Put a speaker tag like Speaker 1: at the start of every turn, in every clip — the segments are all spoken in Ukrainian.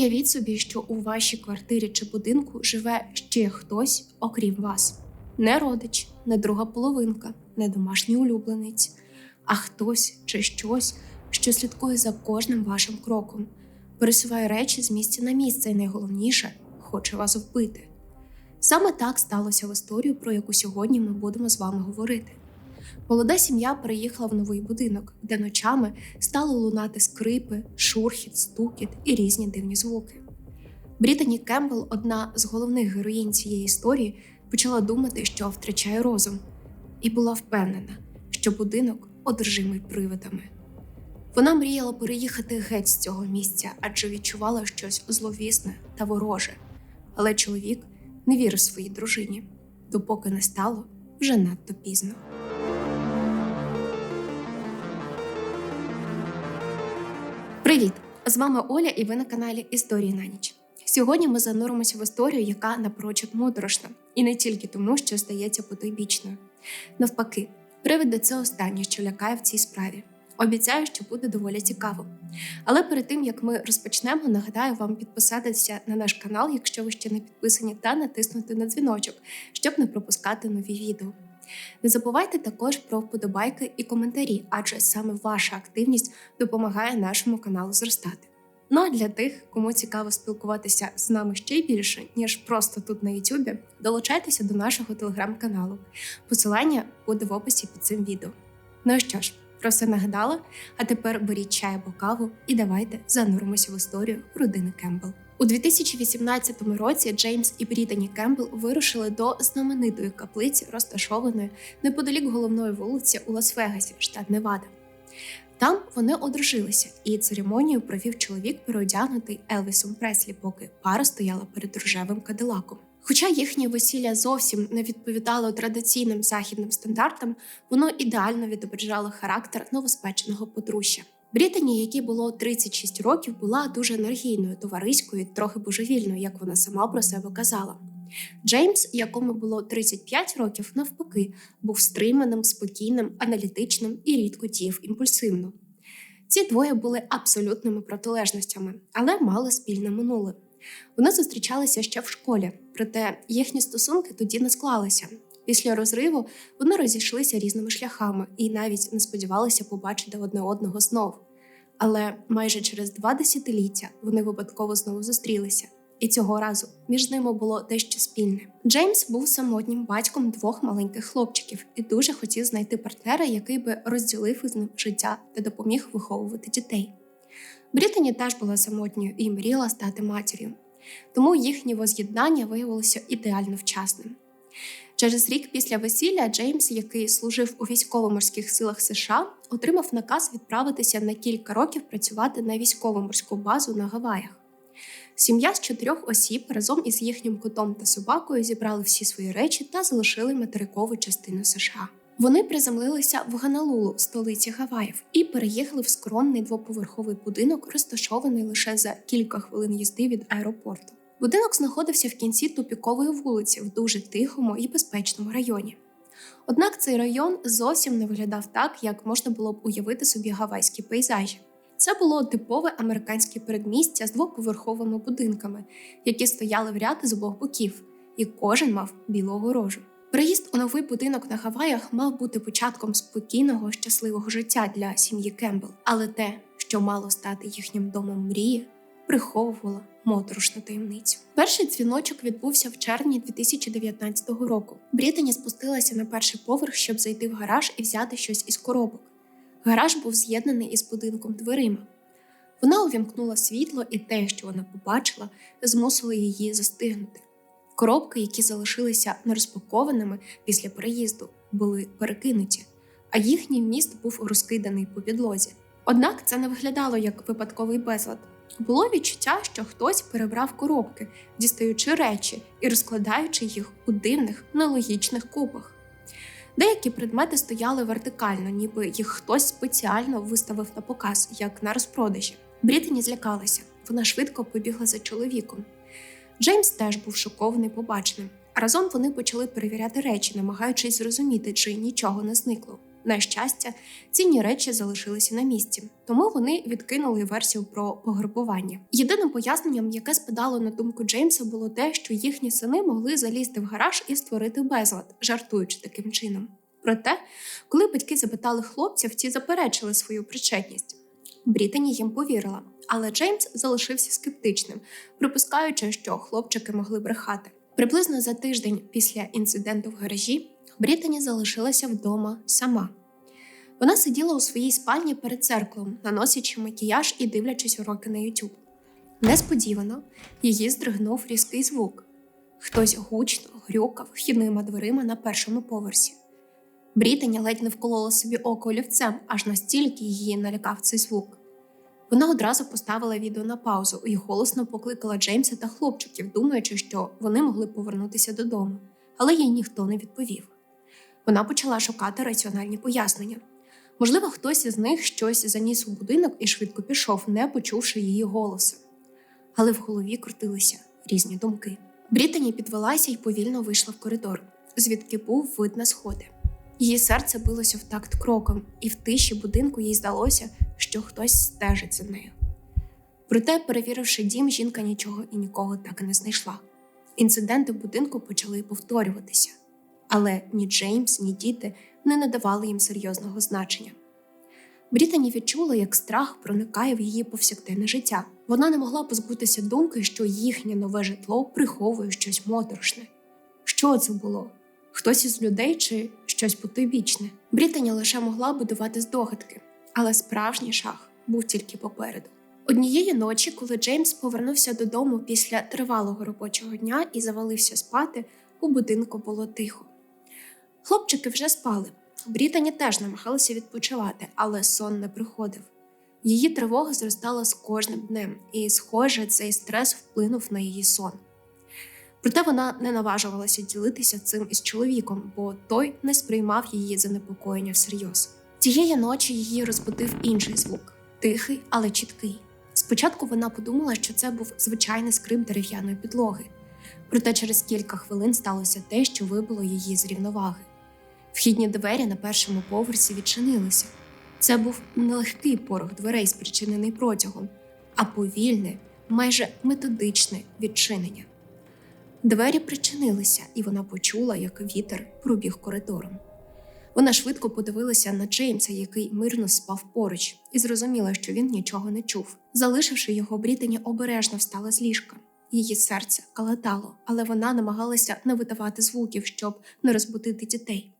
Speaker 1: Уявіть собі, що у вашій квартирі чи будинку живе ще хтось, окрім вас. Не родич, не друга половинка, не домашній улюбленець, а хтось чи щось, що слідкує за кожним вашим кроком, пересуває речі з місця на місце і найголовніше хоче вас вбити. Саме так сталося в історію, про яку сьогодні ми будемо з вами говорити. Молода сім'я переїхала в новий будинок, де ночами стали лунати скрипи, шурхіт, стукіт і різні дивні звуки. Брітані Кембл, одна з головних героїнь цієї історії, почала думати, що втрачає розум, і була впевнена, що будинок одержимий привидами. Вона мріяла переїхати геть з цього місця, адже відчувала щось зловісне та вороже. Але чоловік не вірив своїй дружині, допоки не стало вже надто пізно. З вами Оля, і ви на каналі Історії на ніч. Сьогодні ми зануримося в історію, яка напрочуд моторошна, і не тільки тому, що стається потойбічною. Навпаки, привиди це останнє, що лякає в цій справі. Обіцяю, що буде доволі цікаво. Але перед тим як ми розпочнемо, нагадаю вам підписатися на наш канал, якщо ви ще не підписані, та натиснути на дзвіночок, щоб не пропускати нові відео. Не забувайте також про вподобайки і коментарі, адже саме ваша активність допомагає нашому каналу зростати. Ну а для тих, кому цікаво спілкуватися з нами ще більше, ніж просто тут на Ютубі, долучайтеся до нашого телеграм-каналу. Посилання буде в описі під цим відео. Ну що ж, про все нагадала, а тепер беріть чай або каву і давайте зануримося в історію родини Кембл. У 2018 році Джеймс і Брітані Кембл вирушили до знаменитої каплиці, розташованої неподалік головної вулиці у Лас-Вегасі, штат Невада. Там вони одружилися, і церемонію провів чоловік, переодягнутий Елвісом Преслі, поки пара стояла перед рожевим кадилаком. Хоча їхнє весілля зовсім не відповідало традиційним західним стандартам, воно ідеально відображало характер новоспеченого подружжя. Брітані, якій було 36 років, була дуже енергійною, товариською, трохи божевільною, як вона сама про себе казала. Джеймс, якому було 35 років, навпаки, був стриманим, спокійним, аналітичним і рідко діяв імпульсивно. Ці двоє були абсолютними протилежностями, але мали спільне минуле. Вони зустрічалися ще в школі, проте їхні стосунки тоді не склалися. Після розриву вони розійшлися різними шляхами і навіть не сподівалися побачити одне одного знов. Але майже через два десятиліття вони випадково знову зустрілися, і цього разу між ними було дещо спільне. Джеймс був самотнім батьком двох маленьких хлопчиків і дуже хотів знайти партнера, який би розділив із ним життя та допоміг виховувати дітей. Брітані теж була самотньою і мріяла стати матір'ю, тому їхнє воз'єднання виявилося ідеально вчасним. Через рік після весілля Джеймс, який служив у військово-морських силах США, отримав наказ відправитися на кілька років працювати на військово-морську базу на Гаваях. Сім'я з чотирьох осіб разом із їхнім котом та собакою зібрали всі свої речі та залишили материкову частину США. Вони приземлилися в Ганалулу, столиці Гаваїв, і переїхали в скромний двоповерховий будинок, розташований лише за кілька хвилин їзди від аеропорту. Будинок знаходився в кінці тупікової вулиці в дуже тихому і безпечному районі. Однак цей район зовсім не виглядав так, як можна було б уявити собі гавайські пейзажі. Це було типове американське передмістя з двоповерховими будинками, які стояли в ряд з обох боків, і кожен мав білу огорожу. Приїзд у новий будинок на Гаваях мав бути початком спокійного, щасливого життя для сім'ї Кембл, але те, що мало стати їхнім домом мрії, приховувало моторошну таємницю. Перший дзвіночок відбувся в червні 2019 року. Брітані спустилася на перший поверх, щоб зайти в гараж і взяти щось із коробок. Гараж був з'єднаний із будинком дверима. Вона увімкнула світло, і те, що вона побачила, змусило її застигнути. Коробки, які залишилися нерозпакованими після переїзду, були перекинуті, а їхній вміст був розкиданий по підлозі. Однак це не виглядало як випадковий безлад. Було відчуття, що хтось перебрав коробки, дістаючи речі і розкладаючи їх у дивних, нелогічних купах. Деякі предмети стояли вертикально, ніби їх хтось спеціально виставив на показ, як на розпродажі. Брітані злякалася, вона швидко побігла за чоловіком. Джеймс теж був шокований побаченим. Разом вони почали перевіряти речі, намагаючись зрозуміти, чи нічого не зникло. На щастя, цінні речі залишилися на місці, тому вони відкинули версію про пограбування. Єдиним поясненням, яке спадало на думку Джеймса, було те, що їхні сини могли залізти в гараж і створити безлад, жартуючи таким чином. Проте, коли батьки запитали хлопців, ті заперечили свою причетність. Брітані їм повірила, але Джеймс залишився скептичним, припускаючи, що хлопчики могли брехати. Приблизно за тиждень після інциденту в гаражі Брітані залишилася вдома сама. Вона сиділа у своїй спальні перед церквом, наносячи макіяж і дивлячись уроки на YouTube. Несподівано її здригнув різкий звук. Хтось гучно грюкав вхідними дверима на першому поверсі. Брітані ледь не вколола собі око олівцем, аж настільки її налякав цей звук. Вона одразу поставила відео на паузу і голосно покликала Джеймса та хлопчиків, думаючи, що вони могли повернутися додому, але їй ніхто не відповів. Вона почала шукати раціональні пояснення. Можливо, хтось із них щось заніс у будинок і швидко пішов, не почувши її голосу. Але в голові крутилися різні думки. Брітані підвелася і повільно вийшла в коридор, звідки був вид на сходи. Її серце билося в такт кроком, і в тиші будинку їй здалося, що хтось стежить за нею. Проте, перевіривши дім, жінка нічого і нікого так і не знайшла. Інциденти в будинку почали повторюватися, але ні Джеймс, ні діти не надавали їм серйозного значення. Брітані відчула, як страх проникає в її повсякденне життя. Вона не могла позбутися думки, що їхнє нове житло приховує щось моторошне. Що це було? Хтось із людей чи щось потойбічне? Брітані лише могла будувати здогадки, але справжній шах був тільки попереду. Однієї ночі, коли Джеймс повернувся додому після тривалого робочого дня і завалився спати, у будинку було тихо. Хлопчики вже спали. Брітані теж намагалася відпочивати, але сон не приходив. Її тривога зростала з кожним днем, і, схоже, цей стрес вплинув на її сон. Проте вона не наважувалася ділитися цим із чоловіком, бо той не сприймав її занепокоєння всерйоз. Тієї ночі її розбудив інший звук тихий, але чіткий. Спочатку вона подумала, що це був звичайний скрип дерев'яної підлоги, проте через кілька хвилин сталося те, що вибило її з рівноваги. Вхідні двері на першому поверсі відчинилися. Це був не легкий порох дверей, спричинений протягом, а повільне, майже методичне відчинення. Двері причинилися, і вона почула, як вітер пробіг коридором. Вона швидко подивилася на Джеймса, який мирно спав поруч, і зрозуміла, що він нічого не чув. Залишивши його, Брітані обережно встала з ліжка. Її серце калатало, але вона намагалася не видавати звуків, щоб не розбудити дітей.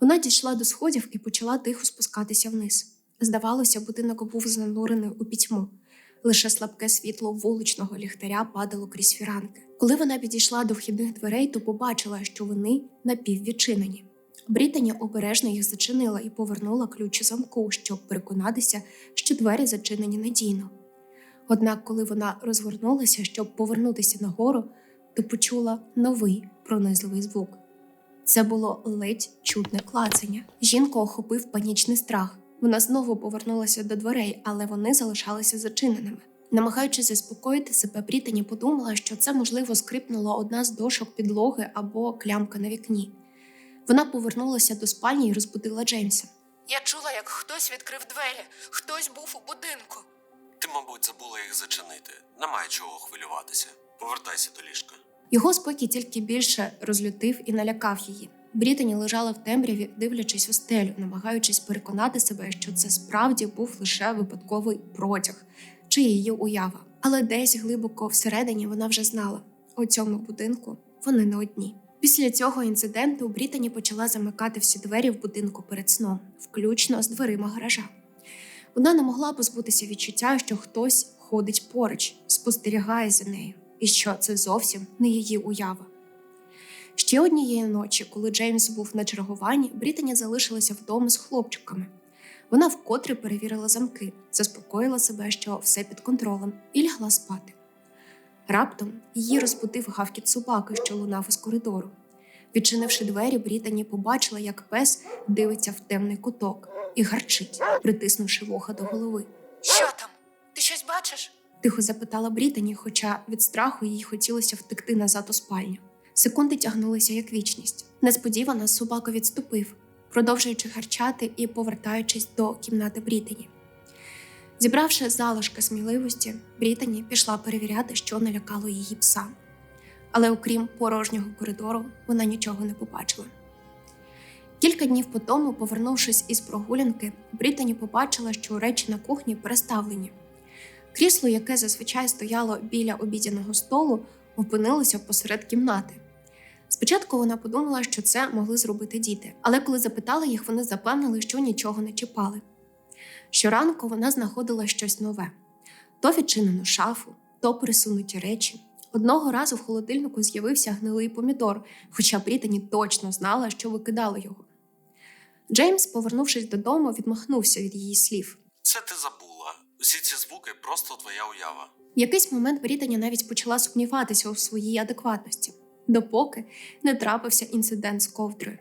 Speaker 1: Вона дійшла до сходів і почала тихо спускатися вниз. Здавалося, будинок був занурений у пітьму. Лише слабке світло вуличного ліхтаря падало крізь фіранки. Коли вона підійшла до вхідних дверей, то побачила, що вони напіввідчинені. Брітані обережно їх зачинила і повернула ключ замку, щоб переконатися, що двері зачинені надійно. Однак, коли вона розвернулася, щоб повернутися нагору, то почула новий пронизливий звук. Це було ледь чутне клацання. Жінку охопив панічний страх. Вона знову повернулася до дверей, але вони залишалися зачиненими. Намагаючись заспокоїти себе, Брітані подумала, що це, можливо, скрипнула одна з дошок підлоги або клямка на вікні. Вона повернулася до спальні і розбудила Джеймса.
Speaker 2: Я чула, як хтось відкрив двері, хтось був у будинку.
Speaker 3: Ти, мабуть, забула їх зачинити. Немає чого хвилюватися. Повертайся до ліжка.
Speaker 1: Його спокій тільки більше розлютив і налякав її. Брітані лежала в темряві, дивлячись у стелю, намагаючись переконати себе, що це справді був лише випадковий протяг чи її уява. Але десь глибоко всередині вона вже знала у цьому будинку вони не одні. Після цього інциденту Брітані почала замикати всі двері в будинку перед сном, включно з дверима гаража. Вона не могла позбутися відчуття, що хтось ходить поруч, спостерігає за нею, і що це зовсім не її уява. Ще однієї ночі, коли Джеймс був на чергуванні, Брітані залишилася вдома з хлопчиками. Вона вкотре перевірила замки, заспокоїла себе, що все під контролем, і лягла спати. Раптом її розбудив гавкіт собаки, що лунав із коридору. Відчинивши двері, Брітані побачила, як пес дивиться в темний куток і гарчить, притиснувши вуха до голови. Тихо запитала Брітані, хоча від страху їй хотілося втекти назад у спальню. Секунди тягнулися як вічність. Несподівано собака відступив, продовжуючи харчати і повертаючись до кімнати Брітані. Зібравши залишки сміливості, Брітані пішла перевіряти, що налякало її пса. Але окрім порожнього коридору, вона нічого не побачила. Кілька днів по тому, повернувшись із прогулянки, Брітані побачила, що речі на кухні переставлені. Крісло, яке зазвичай стояло біля обідяного столу, опинилося посеред кімнати. Спочатку вона подумала, що це могли зробити діти, але коли запитала їх, вони запевнили, що нічого не чіпали. Щоранку вона знаходила щось нове: то відчинену шафу, то пересунуті речі. Одного разу в холодильнику з'явився гнилий помідор, хоча Брітані точно знала, що викидала його. Джеймс, повернувшись додому, відмахнувся від її слів.
Speaker 3: Це ти забула. Усі ці звуки просто твоя уява.
Speaker 1: Якийсь момент Брітані навіть почала сумніватися у своїй адекватності, допоки не трапився інцидент з ковдрою.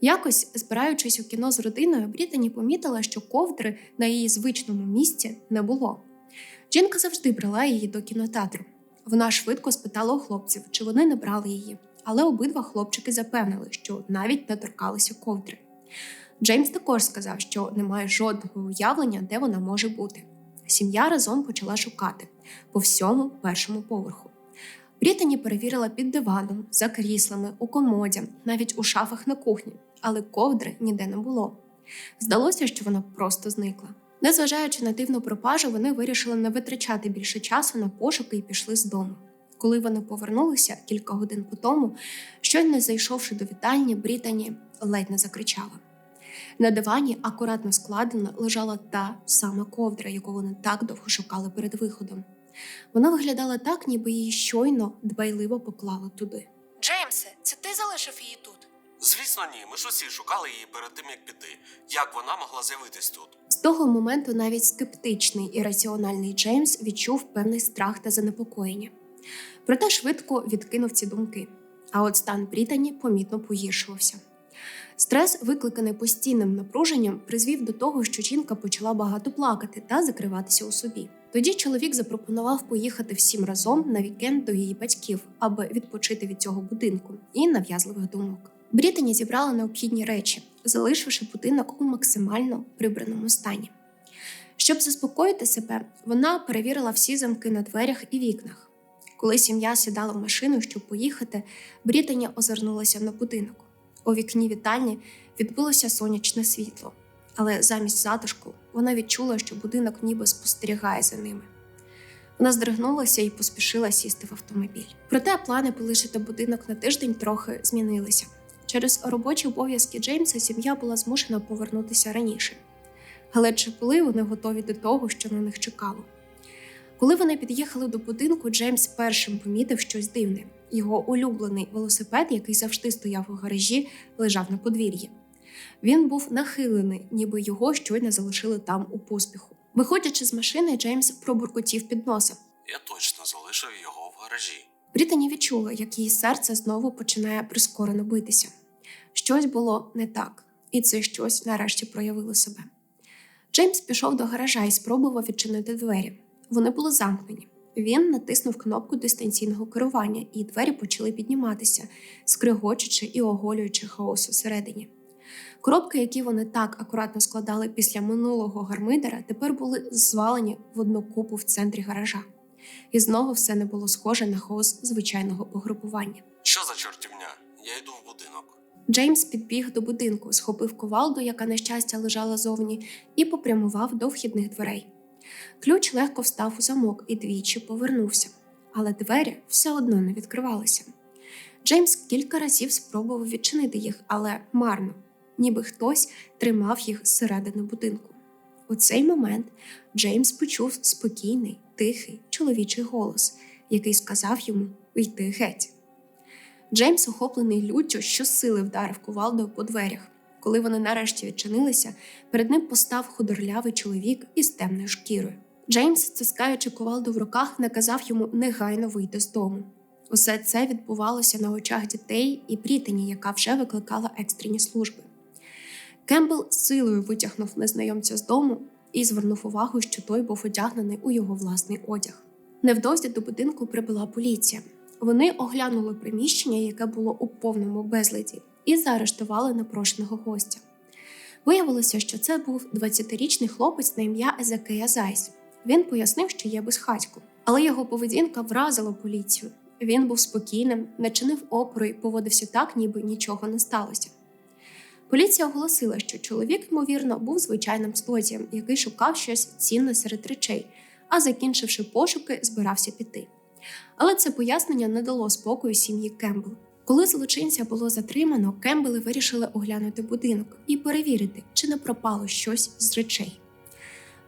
Speaker 1: Якось, збираючись у кіно з родиною, Брітані помітила, що ковдри на її звичному місці не було. Жінка завжди брала її до кінотеатру. Вона швидко спитала у хлопців, чи вони не брали її, але обидва хлопчики запевнили, що навіть не торкалися ковдри. Джеймс також сказав, що не має жодного уявлення, де вона може бути. Сім'я разом почала шукати по всьому першому поверху. Брітані перевірила під диваном, за кріслами, у комоді, навіть у шафах на кухні, але ковдри ніде не було. Здалося, що вона просто зникла. Незважаючи на дивну пропажу, вони вирішили не витрачати більше часу на пошуки і пішли з дому. Коли вони повернулися кілька годин по тому, щойно зайшовши до вітальні, Брітані ледь не закричала. На дивані, акуратно складена, лежала та сама ковдра, яку вони так довго шукали перед виходом. Вона виглядала так, ніби її щойно дбайливо поклали туди.
Speaker 2: Джеймсе, це ти залишив її тут?
Speaker 3: Звісно, ні. Ми ж усі шукали її перед тим, як піти. Як вона могла з'явитись тут?
Speaker 1: З того моменту навіть скептичний і раціональний Джеймс відчув певний страх та занепокоєння. Проте швидко відкинув ці думки. А от стан Брітані помітно погіршувався. Стрес, викликаний постійним напруженням, призвів до того, що жінка почала багато плакати та закриватися у собі. Тоді чоловік запропонував поїхати всім разом на вікенд до її батьків, аби відпочити від цього будинку і нав'язливих думок. Брітані зібрала необхідні речі, залишивши будинок у максимально прибраному стані. Щоб заспокоїти себе, вона перевірила всі замки на дверях і вікнах. Коли сім'я сідала в машину, щоб поїхати, Брітані озирнулася на будинок. У вікні вітальні відбилося сонячне світло, але замість затишку вона відчула, що будинок ніби спостерігає за ними. Вона здригнулася і поспішила сісти в автомобіль. Проте плани полишити будинок на тиждень трохи змінилися. Через робочі обов'язки Джеймса сім'я була змушена повернутися раніше. Але чи були вони готові до того, що на них чекало? Коли вони під'їхали до будинку, Джеймс першим помітив щось дивне. Його улюблений велосипед, який завжди стояв у гаражі, лежав на подвір'ї. Він був нахилений, ніби його щойно залишили там у поспіху. Виходячи з машини, Джеймс пробуркотів під носа.
Speaker 3: Я точно залишив його в гаражі.
Speaker 1: Брітані відчула, як її серце знову починає прискорено битися. Щось було не так, і це щось нарешті проявило себе. Джеймс пішов до гаража і спробував відчинити двері. Вони були замкнені. Він натиснув кнопку дистанційного керування, і двері почали підніматися, скригочучи і оголюючи хаос усередині. Коробки, які вони так акуратно складали після минулого гармидера, тепер були звалені в одну купу в центрі гаража. І знову все не було схоже на хаос звичайного погрупування.
Speaker 3: Що за чортівня? Я йду в будинок.
Speaker 1: Джеймс підбіг до будинку, схопив ковалду, яка на щастя лежала зовні, і попрямував до вхідних дверей. Ключ легко встав у замок і двічі повернувся, але двері все одно не відкривалися. Джеймс кілька разів спробував відчинити їх, але марно, ніби хтось тримав їх зсередини будинку. У цей момент Джеймс почув спокійний, тихий чоловічий голос, який сказав йому йти геть. Джеймс, охоплений люттю, щосили вдарив кувалдою по дверях. Коли вони нарешті відчинилися, перед ним постав худорлявий чоловік із темною шкірою. Джеймс, стискаючи кувалду в руках, наказав йому негайно вийти з дому. Усе це відбувалося на очах дітей і Брітані, яка вже викликала екстрені служби. Кембл силою витягнув незнайомця з дому і звернув увагу, що той був одягнений у його власний одяг. Невдовзі до будинку прибула поліція. Вони оглянули приміщення, яке було у повному безладі, і заарештували непрошеного гостя. Виявилося, що це був 20-річний хлопець на ім'я Езекея Зайс. Він пояснив, що є безхатько, але його поведінка вразила поліцію. Він був спокійним, не чинив опору і поводився так, ніби нічого не сталося. Поліція оголосила, що чоловік, ймовірно, був звичайним злодієм, який шукав щось цінне серед речей, а закінчивши пошуки, збирався піти. Але це пояснення не дало спокою сім'ї Кембл. Коли злочинця було затримано, Кембели вирішили оглянути будинок і перевірити, чи не пропало щось з речей.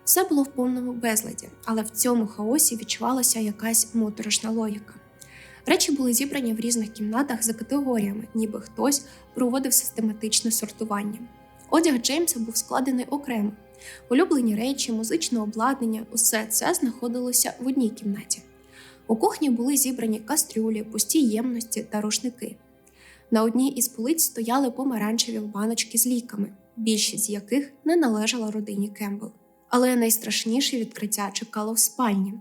Speaker 1: Все було в повному безладі, але в цьому хаосі відчувалася якась моторошна логіка. Речі були зібрані в різних кімнатах за категоріями, ніби хтось проводив систематичне сортування. Одяг Джеймса був складений окремо. Улюблені речі, музичне обладнання усе це знаходилося в одній кімнаті. У кухні були зібрані кастрюлі, пусті ємності та рушники. На одній із полиць стояли помаранчеві баночки з ліками, більшість з яких не належала родині Кембл. Але найстрашніше відкриття чекало в спальні.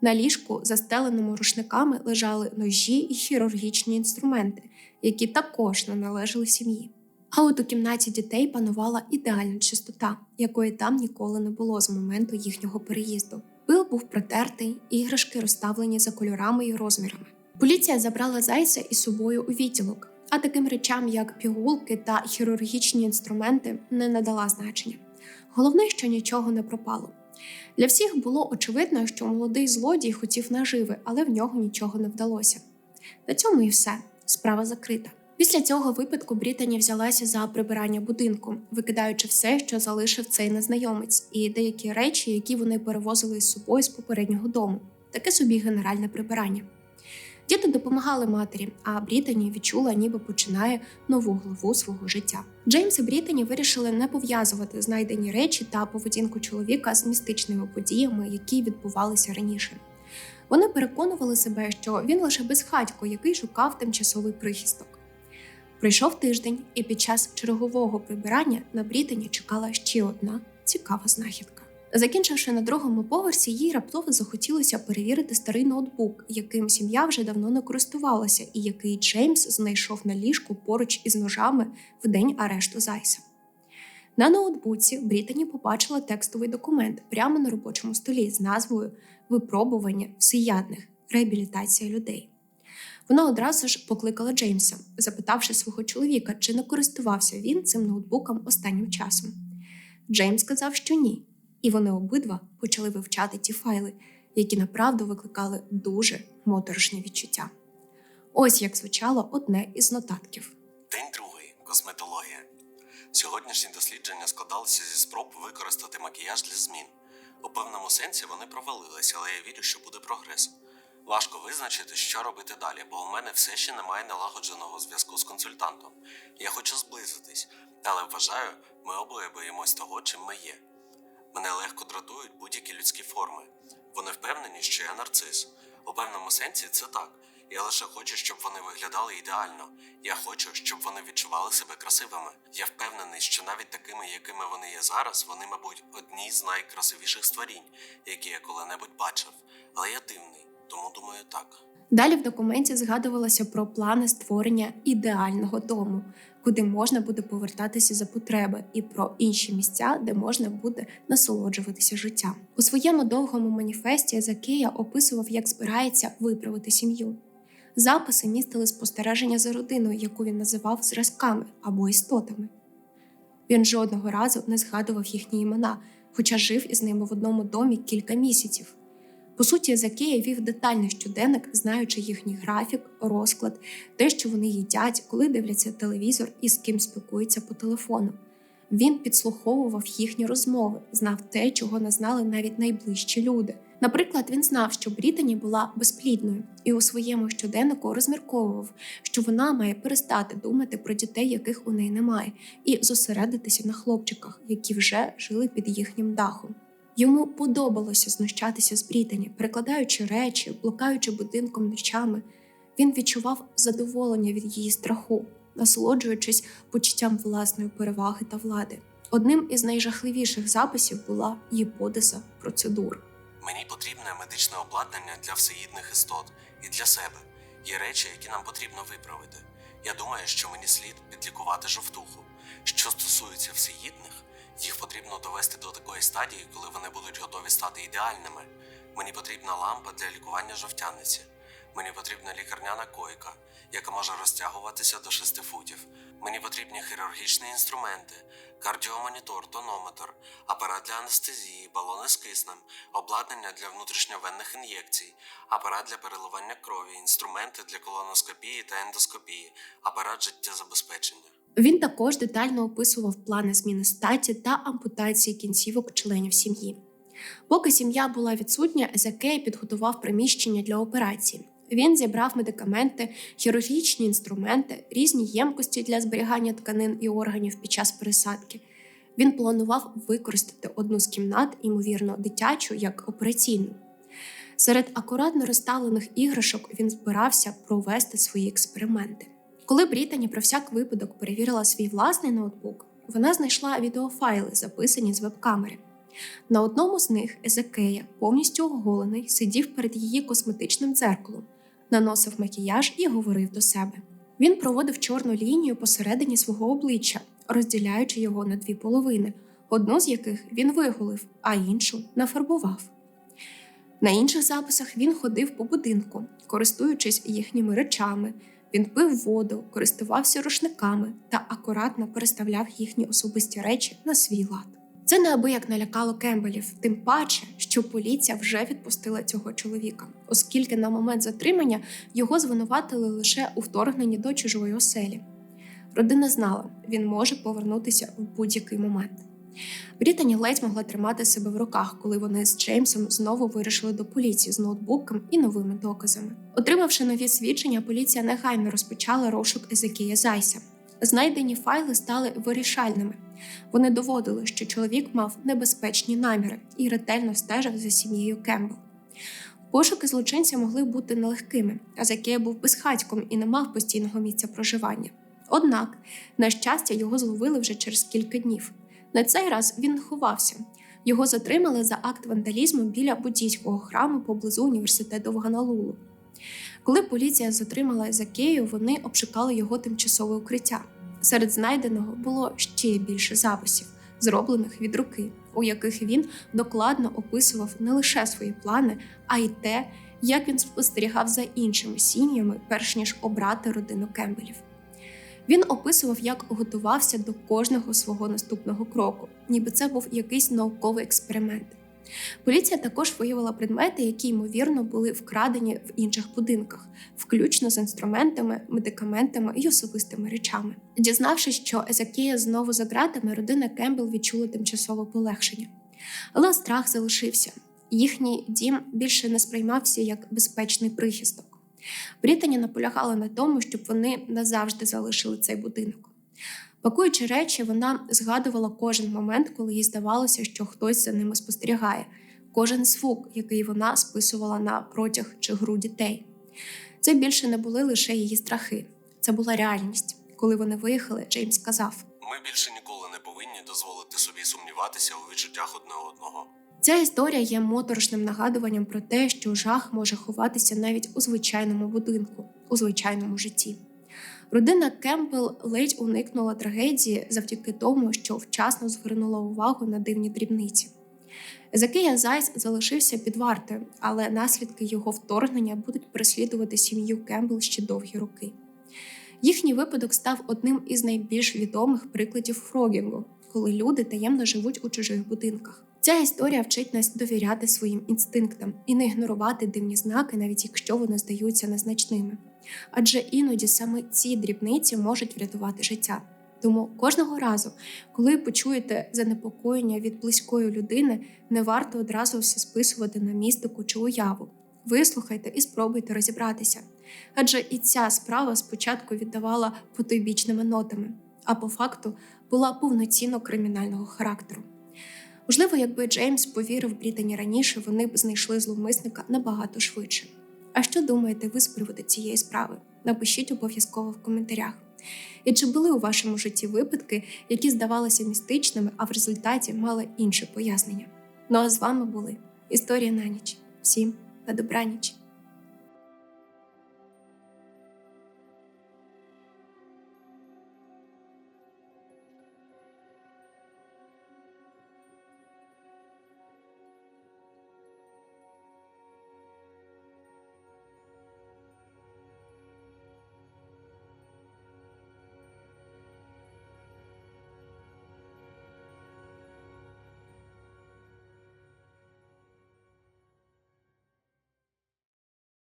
Speaker 1: На ліжку, застеленому рушниками, лежали ножі і хірургічні інструменти, які також не належали сім'ї. А от у кімнаті дітей панувала ідеальна чистота, якої там ніколи не було з моменту їхнього переїзду. Пил був протертий, іграшки розставлені за кольорами і розмірами. Поліція забрала зайця із собою у відділок, а таким речам, як пігулки та хірургічні інструменти, не надала значення. Головне, що нічого не пропало. Для всіх було очевидно, що молодий злодій хотів наживи, але в нього нічого не вдалося. На цьому і все. Справа закрита. Після цього випадку Брітані взялася за прибирання будинку, викидаючи все, що залишив цей незнайомець, і деякі речі, які вони перевозили із собою з попереднього дому. Таке собі генеральне прибирання. Діти допомагали матері, а Брітані відчула, ніби починає нову главу свого життя. Джеймс і Брітані вирішили не пов'язувати знайдені речі та поведінку чоловіка з містичними подіями, які відбувалися раніше. Вони переконували себе, що він лише безхатько, який шукав тимчасовий прихисток. Прийшов тиждень, і під час чергового прибирання на Брітані чекала ще одна цікава знахідка. Закінчивши на другому поверсі, їй раптово захотілося перевірити старий ноутбук, яким сім'я вже давно не користувалася, і який Джеймс знайшов на ліжку поруч із ножами в день арешту Зайса. На ноутбуці Брітані побачила текстовий документ прямо на робочому столі з назвою Випробування всеядних реабілітація людей. Вона одразу ж покликала Джеймса, запитавши свого чоловіка, чи не користувався він цим ноутбуком останнім часом. Джеймс сказав, що ні, і вони обидва почали вивчати ті файли, які направду викликали дуже моторошні відчуття. Ось як звучало одне із нотатків.
Speaker 3: День другий. Косметологія. Сьогоднішні дослідження складалися зі спроб використати макіяж для змін. У певному сенсі вони провалилися, але я вірю, що буде прогрес. Важко визначити, що робити далі, бо у мене все ще немає налагодженого зв'язку з консультантом. Я хочу зблизитись, але вважаю, ми обоє боїмось того, чим ми є. Мене легко дратують будь-які людські форми. Вони впевнені, що я нарцис. У певному сенсі це так. Я лише хочу, щоб вони виглядали ідеально. Я хочу, щоб вони відчували себе красивими. Я впевнений, що навіть такими, якими вони є зараз, вони, мабуть, одні з найкрасивіших створінь, які я коли-небудь бачив. Але я дивний, тому думаю так.
Speaker 1: Далі в документі згадувалося про плани створення ідеального дому, куди можна буде повертатися за потреби, і про інші місця, де можна буде насолоджуватися життям. У своєму довгому маніфесті Закея описував, як збирається виправити сім'ю. Записи містили спостереження за родиною, яку він називав зразками або істотами. Він жодного разу не згадував їхні імена, хоча жив із ними в одному домі кілька місяців. По суті, Закея вів детальний щоденник, знаючи їхній графік, розклад, те, що вони їдять, коли дивляться телевізор і з ким спілкуються по телефону. Він підслуховував їхні розмови, знав те, чого не знали навіть найближчі люди. Наприклад, він знав, що Брітані була безплідною, і у своєму щоденнику розмірковував, що вона має перестати думати про дітей, яких у неї немає, і зосередитися на хлопчиках, які вже жили під їхнім дахом. Йому подобалося знущатися з Брітані, перекладаючи речі, блукаючи будинком ночами. Він відчував задоволення від її страху, насолоджуючись почуттям власної переваги та влади. Одним із найжахливіших записів була гіпотеза процедур.
Speaker 3: Мені потрібне медичне обладнання для всеїдних істот і для себе. Є речі, які нам потрібно виправити. Я думаю, що мені слід підлікувати жовтуху. Що стосується всеїдних, їх потрібно довести до такої стадії, коли вони будуть готові стати ідеальними. Мені потрібна лампа для лікування жовтяниці. Мені потрібна лікарняна койка, яка може розтягуватися до 6 футів. Мені потрібні хірургічні інструменти, кардіомонітор, тонометр, апарат для анестезії, балони з киснем, обладнання для внутрішньовенних ін'єкцій, апарат для переливання крові, інструменти для колоноскопії та ендоскопії, апарат життєзабезпечення.
Speaker 1: Він також детально описував плани зміни статі та ампутації кінцівок членів сім'ї. Поки сім'я була відсутня, Езекей підготував приміщення для операції. Він зібрав медикаменти, хірургічні інструменти, різні ємкості для зберігання тканин і органів під час пересадки. Він планував використати одну з кімнат, ймовірно, дитячу, як операційну. Серед акуратно розставлених іграшок він збирався провести свої експерименти. Коли Брітані про всяк випадок перевірила свій власний ноутбук, вона знайшла відеофайли, записані з веб-камери. На одному з них Езекея, повністю оголений, сидів перед її косметичним дзеркалом, наносив макіяж і говорив до себе. Він проводив чорну лінію посередині свого обличчя, розділяючи його на дві половини, одну з яких він виголив, а іншу нафарбував. На інших записах він ходив по будинку, користуючись їхніми речами. Він пив воду, користувався рушниками та акуратно переставляв їхні особисті речі на свій лад. Це неабияк налякало Кембелів, тим паче, що поліція вже відпустила цього чоловіка, оскільки на момент затримання його звинуватили лише у вторгненні до чужої оселі. Родина знала, він може повернутися в будь-який момент. Брітані ледь могла тримати себе в руках, коли вони з Джеймсом знову вирішили до поліції з ноутбуком і новими доказами. Отримавши нові свідчення, поліція негайно розпочала розшук Езекія Зайса. Знайдені файли стали вирішальними. Вони доводили, що чоловік мав небезпечні наміри і ретельно стежив за сім'єю Кембл. Пошуки злочинця могли бути нелегкими, а Закея був безхатьком і не мав постійного місця проживання. Однак, на щастя, його зловили вже через кілька днів. На цей раз він ховався. Його затримали за акт вандалізму біля буддійського храму поблизу університету в Ганалулу. Коли поліція затримала Закею, вони обшукали його тимчасове укриття. Серед знайденого було ще більше записів, зроблених від руки, у яких він докладно описував не лише свої плани, а й те, як він спостерігав за іншими сім'ями, перш ніж обрати родину Кембелів. Він описував, як готувався до кожного свого наступного кроку, ніби це був якийсь науковий експеримент. Поліція також виявила предмети, які ймовірно були вкрадені в інших будинках, включно з інструментами, медикаментами і особистими речами. Дізнавшись, що Езекія знову за ґратами, родина Кембл відчула тимчасове полегшення. Але страх залишився. Їхній дім більше не сприймався як безпечний прихисток. Брітані наполягала на тому, щоб вони назавжди залишили цей будинок. Пакуючи речі, вона згадувала кожен момент, коли їй здавалося, що хтось за ними спостерігає, кожен звук, який вона списувала на протяг чи гру дітей. Це більше не були лише її страхи, це була реальність. Коли вони виїхали, Джеймс сказав:
Speaker 3: Ми більше ніколи не повинні дозволити собі сумніватися у відчуттях одне одного.
Speaker 1: Ця історія є моторошним нагадуванням про те, що жах може ховатися навіть у звичайному будинку, у звичайному житті. Родина Кемпбелл ледь уникнула трагедії завдяки тому, що вчасно звернула увагу на дивні дрібниці. Закия Зайс залишився під вартою, але наслідки його вторгнення будуть переслідувати сім'ю Кембл ще довгі роки. Їхній випадок став одним із найбільш відомих прикладів фрогінгу, коли люди таємно живуть у чужих будинках. Ця історія вчить нас довіряти своїм інстинктам і не ігнорувати дивні знаки, навіть якщо вони здаються незначними. Адже іноді саме ці дрібниці можуть врятувати життя. Тому кожного разу, коли почуєте занепокоєння від близької людини, не варто одразу все списувати на містику чи уяву. Вислухайте і спробуйте розібратися. Адже і ця справа спочатку віддавала потойбічними нотами, а по факту була повноцінно кримінального характеру. Можливо, якби Джеймс повірив Брітані раніше, вони б знайшли зловмисника набагато швидше. А що думаєте ви з приводу цієї справи? Напишіть обов'язково в коментарях. І чи були у вашому житті випадки, які здавалися містичними, а в результаті мали інше пояснення? Ну а з вами були Історія на ніч. Всім на добраніч!